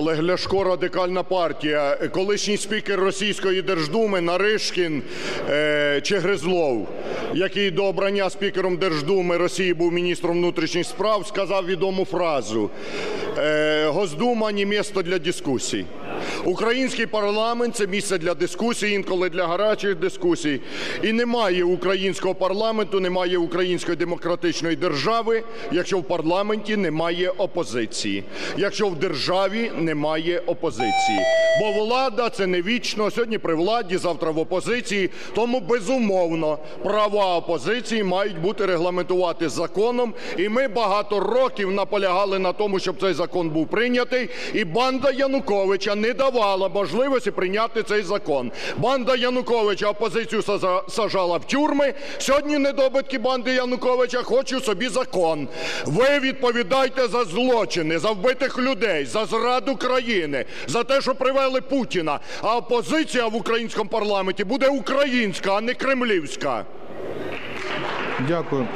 Олег Ляшко, Радикальна партія. Колишній спікер Російської Держдуми Наришкін е, чи який до обрання спікером Держдуми Росії був міністром внутрішніх справ, сказав відому фразу е, «Госдума – не місто для дискусій». Український парламент – це місце для дискусій, інколи для гарячих дискусій. І немає українського парламенту, немає української демократичної держави, якщо в парламенті немає опозиції, якщо в державі немає опозиції. Бо влада – це не вічно, сьогодні при владі, завтра в опозиції. Тому, безумовно, права опозиції мають бути регламентувати законом. І ми багато років наполягали на тому, щоб цей закон був прийнятий. І банда Януковича не давала можливості прийняти цей закон. Банда Януковича опозицію сажа- сажала в тюрми. Сьогодні недобитки банди Януковича хочуть собі закон. Ви відповідайте за злочини, за вбитих людей, за зраду країни, за те, що привели Путіна. А опозиція в українському парламенті буде українська, а не кремлівська. Дякую.